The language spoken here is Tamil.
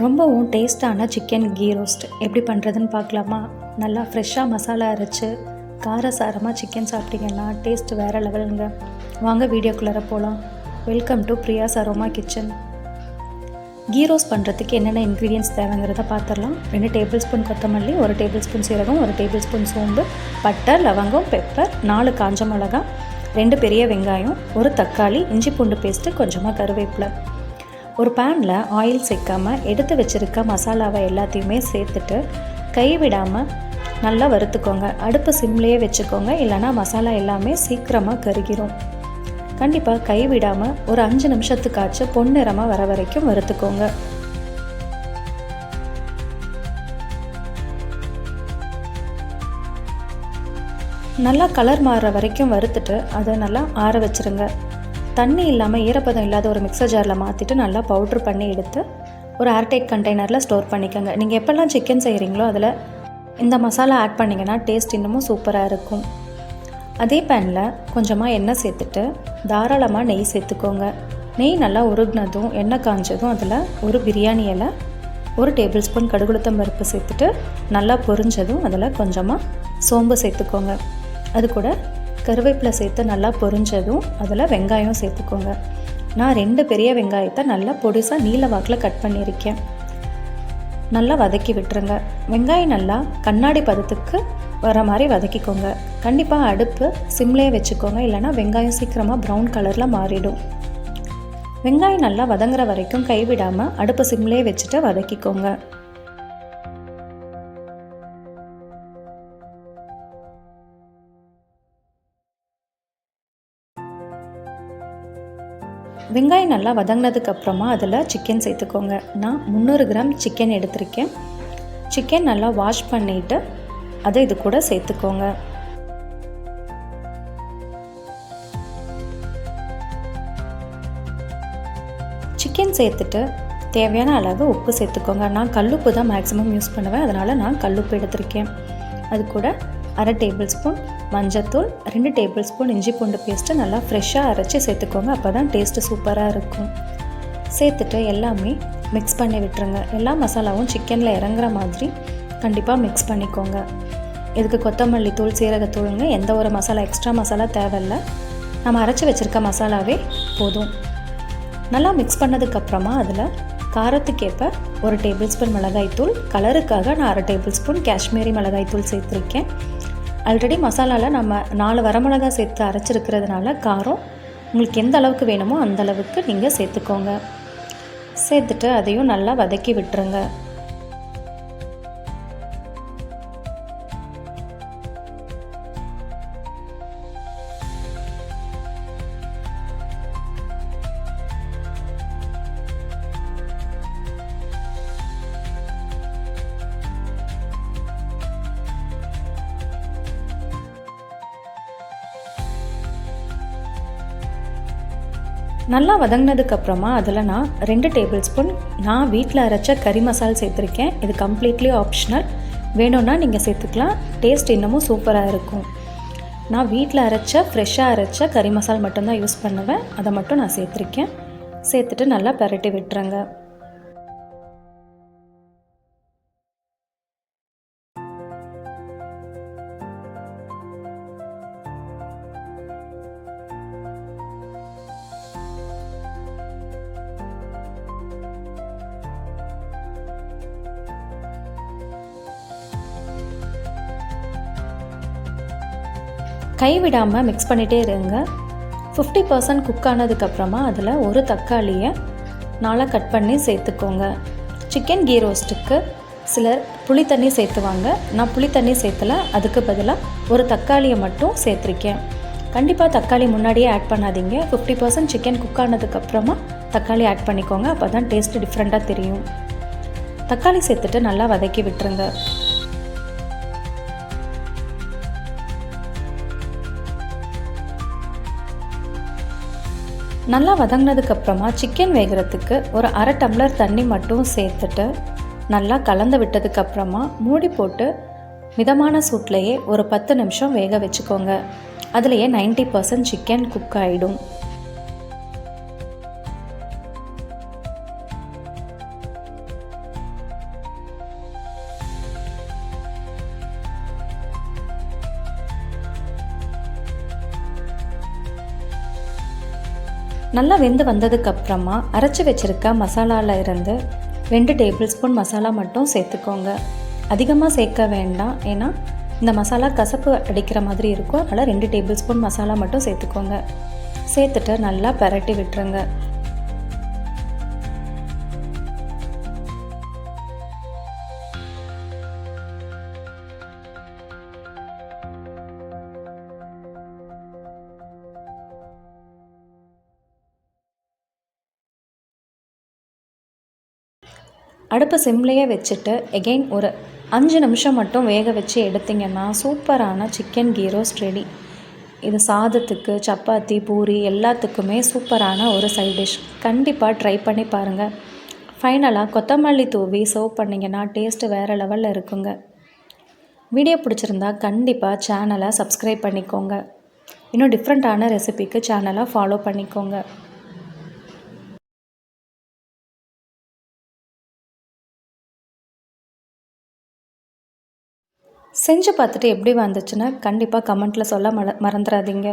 ரொம்பவும் டேஸ்டான சிக்கன் கீ ரோஸ்ட் எப்படி பண்ணுறதுன்னு பார்க்கலாமா? நல்லா ஃப்ரெஷ்ஷாக மசாலா அரைச்சு காரசாரமாக சிக்கன் சாப்பிட்டீங்கன்னா டேஸ்ட் வேறு லெவலுங்க வாங்க வீடியோக்குள்ளார போகலாம் welcome to Priya's aroma kitchen ghee roast பண்ணுறதுக்கு என்னென்ன இன்க்ரீடியன்ஸ் தேவைங்கிறத பார்த்துடலாம் ரெண்டு டேபிள் ஸ்பூன் கொத்தமல்லி ஒரு டேபிள் ஸ்பூன் சீரகம் ஒரு டேபிள் ஸ்பூன் சோம்பு பட்டை லவங்கம் பெப்பர் நாலு காஞ்ச மிளகாய் ரெண்டு பெரிய வெங்காயம் ஒரு தக்காளி இஞ்சி பூண்டு பேஸ்ட்டு கொஞ்சமாக கருவேப்பிலை. ஒரு பேனில் ஆயில் சேர்க்காமல் எடுத்து வச்சுருக்க மசாலாவை எல்லாத்தையுமே சேர்த்துட்டு கை விடாமல் நல்லா வறுத்துக்கோங்க. அடுப்பு சிம்லேயே வச்சுக்கோங்க. இல்லைனா மசாலா எல்லாமே சீக்கிரமாக கருகிரும். கண்டிப்பாக கை விடாமல் ஒரு அஞ்சு நிமிஷத்துக்காச்சும் பொன்னிறமாக வர வரைக்கும் வறுத்துக்கோங்க. நல்லா கலர் மாறுற வரைக்கும் வறுத்துட்டு அதை நல்லா ஆற வச்சுருங்க. தண்ணி இல்லாமல் ஈரப்பதம் இல்லாத ஒரு மிக்சர் ஜாரில் மாற்றிட்டு நல்லா பவுட்ரு பண்ணி எடுத்து ஒரு ஏர்டைட் கண்டெய்னரில் ஸ்டோர் பண்ணிக்கோங்க. நீங்கள் எப்போல்லாம் சிக்கன் செய்கிறீங்களோ அதில் இந்த மசாலா ஆட் பண்ணிங்கன்னா டேஸ்ட் இன்னமும் சூப்பராக இருக்கும். அதே பேனில் கொஞ்சமாக எண்ணெய் சேர்த்துட்டு தாராளமாக நெய் சேர்த்துக்கோங்க. நெய் நல்லா உருகினதும் எண்ணெய் காஞ்சதும் அதில் ஒரு பிரியாணி இலை ஒரு டேபிள் ஸ்பூன் கடுகுளுத்தம் பருப்பு சேர்த்துட்டு நல்லா பொரிஞ்சதும் அதில் கொஞ்சமாக சோம்பு சேர்த்துக்கோங்க. அது கூட கருவேப்பிலை சேர்த்து நல்லா பொரிஞ்சதும் அதில் வெங்காயம் சேர்த்துக்கோங்க. நான் ரெண்டு பெரிய வெங்காயத்தை நல்லா பொடிசாக நீல வாக்கில் கட் பண்ணியிருக்கேன். நல்லா வதக்கி விட்டுருங்க. வெங்காயம் நல்லா கண்ணாடி பதத்துக்கு வர மாதிரி வதக்கிக்கோங்க. கண்டிப்பாக அடுப்பு சிம்லேயே வச்சுக்கோங்க. இல்லைனா வெங்காயம் சீக்கிரமாக ப்ரௌன் கலரில் மாறிடும். வெங்காயம் நல்லா வதங்குற வரைக்கும் கைவிடாமல் அடுப்பு சிம்லேயே வச்சுட்டு வதக்கிக்கோங்க. வெங்காயம் நல்லா வதங்கினதுக்கு அப்புறமா அதில் சிக்கன் சேர்த்துக்கோங்க. நான் முந்நூறு கிராம் சிக்கன் எடுத்திருக்கேன். சிக்கன் நல்லா வாஷ் பண்ணிவிட்டு அதை இது கூட சேர்த்துக்கோங்க. சிக்கன் சேர்த்துட்டு தேவையான அளவு உப்பு சேர்த்துக்கோங்க. நான் கல்லுப்பு தான் மேக்ஸிமம் யூஸ் பண்ணுவேன். அதனால் நான் கல்லுப்பு எடுத்திருக்கேன். அது கூட அரை டேபிள் ஸ்பூன் மஞ்சத்தூள் ரெண்டு டேபிள் ஸ்பூன் இஞ்சி பூண்டு பேஸ்ட்டு நல்லா ஃப்ரெஷ்ஷாக அரைச்சி சேர்த்துக்கோங்க. அப்போ தான் டேஸ்ட்டு சூப்பராக இருக்கும். சேர்த்துட்டு எல்லாமே மிக்ஸ் பண்ணி விட்டுருங்க. எல்லா மசாலாவும் சிக்கனில் இறங்குற மாதிரி கண்டிப்பாக மிக்ஸ் பண்ணிக்கோங்க. இதுக்கு கொத்தமல்லி தூள் சீரகத்தூளுங்க எந்த ஒரு மசாலா எக்ஸ்ட்ரா மசாலா தேவையில்ல. நம்ம அரைச்சி வச்சுருக்க மசாலாவே போதும். நல்லா மிக்ஸ் பண்ணதுக்கப்புறமா அதில் காரத்துக்கேற்ப ஒரு டேபிள் ஸ்பூன் மிளகாய்த்தூள் கலருக்காக நான் அரை டேபிள் ஸ்பூன் காஷ்மீரி மிளகாய்த்தூள் சேர்த்துருக்கேன். ஆல்ரெடி மசாலாவில் நம்ம நாலு வரமிளகா சேர்த்து அரைச்சிருக்கிறதுனால காரம் உங்களுக்கு எந்த அளவுக்கு வேணுமோ அந்த அளவுக்கு நீங்கள் சேர்த்துக்கோங்க. சேர்த்துட்டு அதையும் நல்லா வதக்கி விட்டுருங்க. நல்லா வதங்கினதுக்கப்புறமா அதில் நான் ரெண்டு டேபிள் ஸ்பூன் நான் வீட்டில் அரைச்ச கறி மசால் சேர்த்துருக்கேன். இது கம்ப்ளீட்லி ஆப்ஷனல் வேணும்னா நீங்கள் சேர்த்துக்கலாம். டேஸ்ட் இன்னமும் சூப்பராக இருக்கும். நான் வீட்டில் அரைச்ச ஃப்ரெஷ்ஷாக அரைச்ச கறி மசால் மட்டும்தான் யூஸ் பண்ணுவேன். அதை மட்டும் நான் சேர்த்துருக்கேன். சேர்த்துட்டு நல்லா பரட்டி விட்டுறேங்க கைவிடாமல் மிக்ஸ் பண்ணிகிட்டே இருங்க. ஃபிஃப்டி பர்சன்ட் குக் ஆனதுக்கப்புறமா அதில் ஒரு தக்காளியை நாளாக கட் பண்ணி சேர்த்துக்கோங்க. சிக்கன் கீ ரோஸ்ட்டுக்கு சிலர் புளி தண்ணி சேர்த்துவாங்க. நான் புளி தண்ணி சேர்த்தல அதுக்கு பதிலாக ஒரு தக்காளியை மட்டும் சேர்த்துருக்கேன். கண்டிப்பாக தக்காளி முன்னாடியே ஆட் பண்ணாதீங்க. ஃபிஃப்டி பர்சன்ட் சிக்கன் குக் ஆனதுக்கப்புறமா தக்காளி ஆட் பண்ணிக்கோங்க. அப்போ தான் டேஸ்ட்டு டிஃப்ரெண்ட்டாக தெரியும். தக்காளி சேர்த்துட்டு நல்லா வதக்கி விட்டுருங்க. நல்லா வதங்கினதுக்கப்புறமா சிக்கன் வேகிறதுக்கு ஒரு அரை டம்ளர் தண்ணி மட்டும் சேர்த்துட்டு நல்லா கலந்து விட்டதுக்கப்புறமா மூடி போட்டு மிதமான சூட்லேயே ஒரு பத்து நிமிஷம் வேக வச்சுக்கோங்க. அதுலேயே நைன்ட்டி பர்சன்ட் சிக்கன் குக் ஆகிடும் நல்லா வெந்து வந்ததுக்கப்புறமா அரைச்சி வச்சுருக்க மசாலாவில் இருந்து ரெண்டு டேபிள் ஸ்பூன் மசாலா மட்டும் சேர்த்துக்கோங்க. அதிகமாக சேர்க்க வேண்டாம். ஏன்னா இந்த மசாலா கசப்பு அடிக்கிற மாதிரி இருக்கும். அதனால் ரெண்டு டேபிள் ஸ்பூன் மசாலா மட்டும் சேர்த்துக்கோங்க. சேர்த்துட்டு நல்லா பரட்டி விட்டுருங்க. அடுப்பை சிம்லேயே வச்சுட்டு எகெயின் ஒரு அஞ்சு நிமிஷம் மட்டும் வேக வச்சு எடுத்திங்கன்னா சூப்பரான சிக்கன் கீ ரோஸ்ட் ரெடி இது சாதத்துக்கு சப்பாத்தி பூரி எல்லாத்துக்குமே சூப்பரான ஒரு சைட் டிஷ் கண்டிப்பாக ட்ரை பண்ணி பாருங்கள் ஃபைனலாக கொத்தமல்லி தூவி சர்வ் பண்ணிங்கன்னா டேஸ்ட்டு வேறு லெவலில் இருக்குங்க. வீடியோ பிடிச்சிருந்தா கண்டிப்பாக சேனலை சப்ஸ்கிரைப் பண்ணிக்கோங்க. இன்னும் டிஃப்ரெண்ட்டான ரெசிபிக்கு சேனலை ஃபாலோ பண்ணிக்கோங்க. செஞ்சு பார்த்துட்டு எப்படி வந்துச்சுன்னா கண்டிப்பாக கமெண்ட்டில் சொல்ல மற மறந்துடாதீங்க